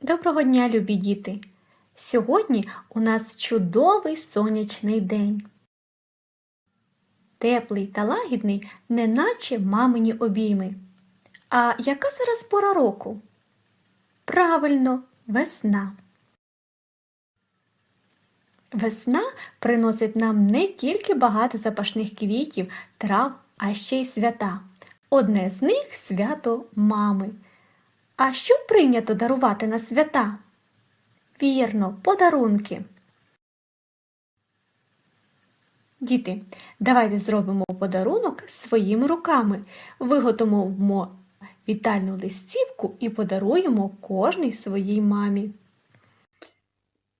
Доброго дня, любі діти! Сьогодні у нас чудовий сонячний день. Теплий та лагідний, неначе мамині обійми. А яка зараз пора року? Правильно, весна. Весна приносить нам не тільки багато запашних квітів, трав, а ще й свята. Одне з них свято мами. А що прийнято дарувати на свята? Вірно, подарунки. Діти, давайте зробимо подарунок своїми руками. Виготовимо вітальну листівку і подаруємо кожній своїй мамі.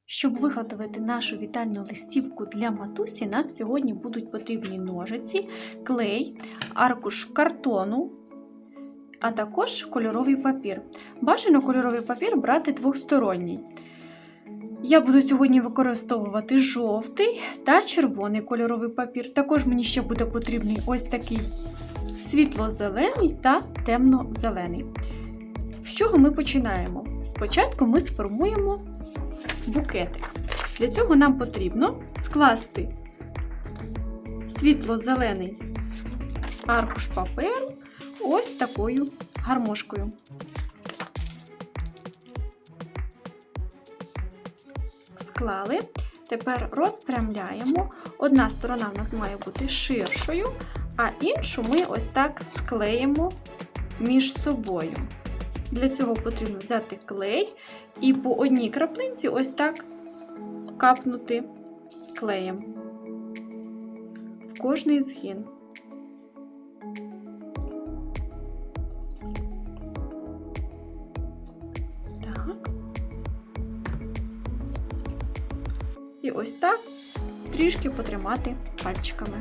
Щоб виготовити нашу вітальну листівку для матусі, нам сьогодні будуть потрібні ножиці, клей, аркуш картону, а також кольоровий папір. Бажано кольоровий папір брати двохсторонній. Я буду сьогодні використовувати жовтий та червоний кольоровий папір. Також мені ще буде потрібний ось такий світло-зелений та темно-зелений. З чого ми починаємо? Спочатку ми сформуємо букетик. Для цього нам потрібно скласти світло-зелений аркуш паперу ось такою гармошкою. Склали. Тепер розпрямляємо. Одна сторона в нас має бути ширшою, а іншу ми ось так склеїмо між собою. Для цього потрібно взяти клей і по одній краплинці ось так капнути клеєм в кожний згин. І ось так трішки потримати пальчиками.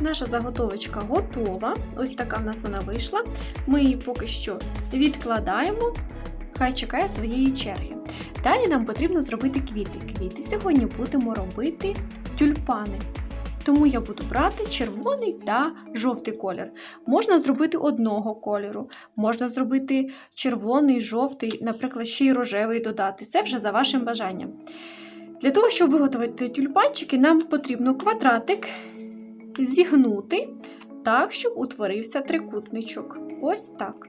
Наша заготовочка готова. Ось така в нас вона вийшла. Ми її поки що відкладаємо, хай чекає своєї черги. Далі нам потрібно зробити квіти. Квіти сьогодні будемо робити тюльпани. Тому я буду брати червоний та жовтий колір. Можна зробити одного кольору, можна зробити червоний, жовтий, наприклад, ще й рожевий додати. Це вже за вашим бажанням. Для того, щоб виготовити тюльпанчики, нам потрібно квадратик зігнути так, щоб утворився трикутничок. Ось так.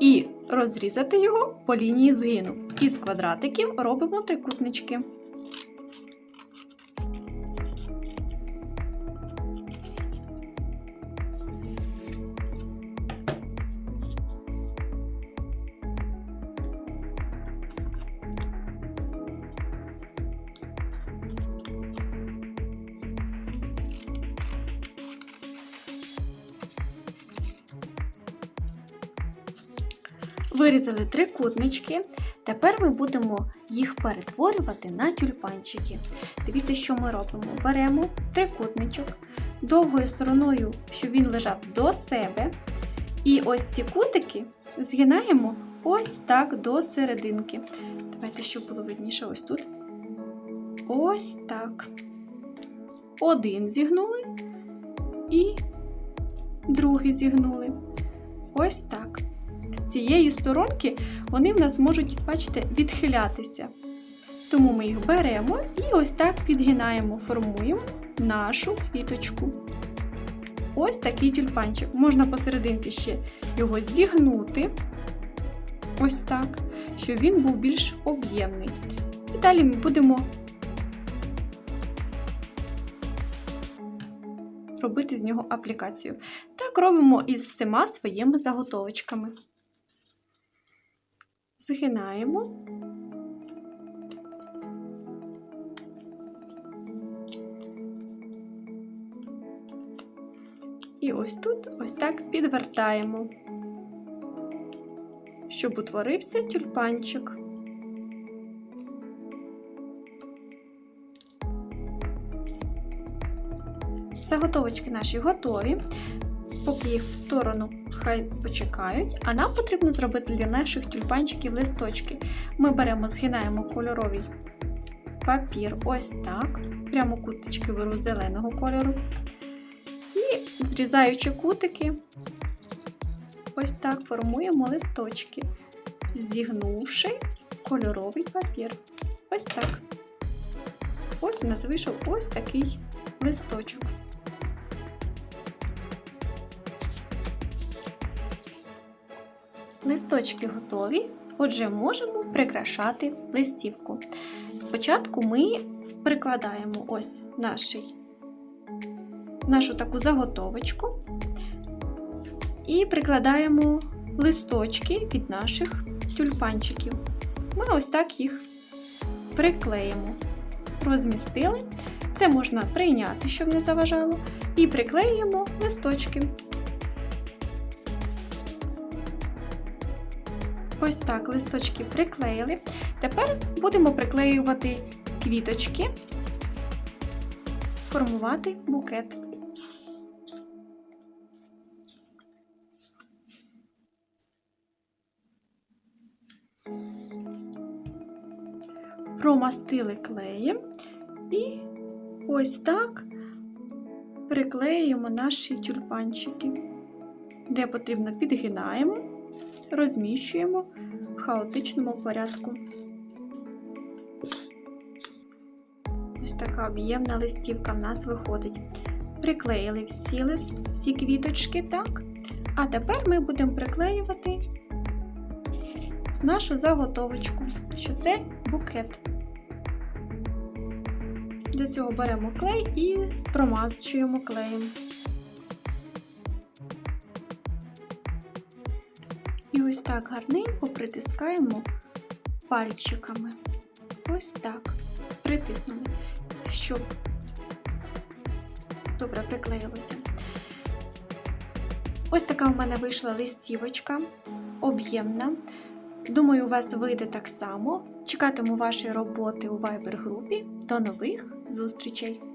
І розрізати його по лінії згину. Із квадратиків робимо трикутнички. Вирізали трикутнички. Тепер ми будемо їх перетворювати на тюльпанчики. Дивіться, що ми робимо. Беремо трикутничок довгою стороною, щоб він лежав до себе. І ось ці кутики згинаємо ось так до серединки. Давайте, щоб було видніше, ось тут. Ось так. Один зігнули і другий зігнули. Ось так цієї сторонки вони в нас можуть, бачите, відхилятися. Тому ми їх беремо і ось так підгинаємо, формуємо нашу квіточку. Ось такий тюльпанчик. Можна посерединці ще його зігнути, ось так, щоб він був більш об'ємний. І далі ми будемо робити з нього аплікацію. Так робимо із всіма своїми заготовочками згинаємо. І ось тут ось так підвертаємо, щоб утворився тюльпанчик. Заготовочки наші готові поки їх в сторону хай почекають, а нам потрібно зробити для наших тюльпанчиків листочки. Ми беремо, згинаємо кольоровий папір, ось так. Прямо куточки беру зеленого кольору. І зрізаючи кутики, ось так формуємо листочки, зігнувши кольоровий папір. Ось так. Ось у нас вийшов ось такий листочок. Листочки готові, отже, можемо прикрашати листівку. Спочатку ми прикладаємо ось наший, нашу таку заготовочку і прикладаємо листочки від наших тюльпанчиків. Ми ось так їх приклеїмо, розмістили. Це можна прийняти, щоб не заважало, і приклеюємо листочки. Ось так листочки приклеїли. Тепер будемо приклеювати квіточки, формувати букет. Промастили клеєм і ось так приклеюємо наші тюльпанчики. Де потрібно підгинаємо, розміщуємо в хаотичному порядку. Ось така об'ємна листівка в нас виходить. Приклеїли всі, всі квіточки, так? А тепер ми будемо приклеювати нашу заготовочку, що це букет. Для цього беремо клей і промащуємо клеєм. І ось так гарненько притискаємо пальчиками. Ось так. Притиснули, щоб добре приклеїлося. Ось така в мене вийшла листівочка, об'ємна. Думаю, у вас вийде так само. Чекатиму вашої роботи у Viber групі. До нових зустрічей!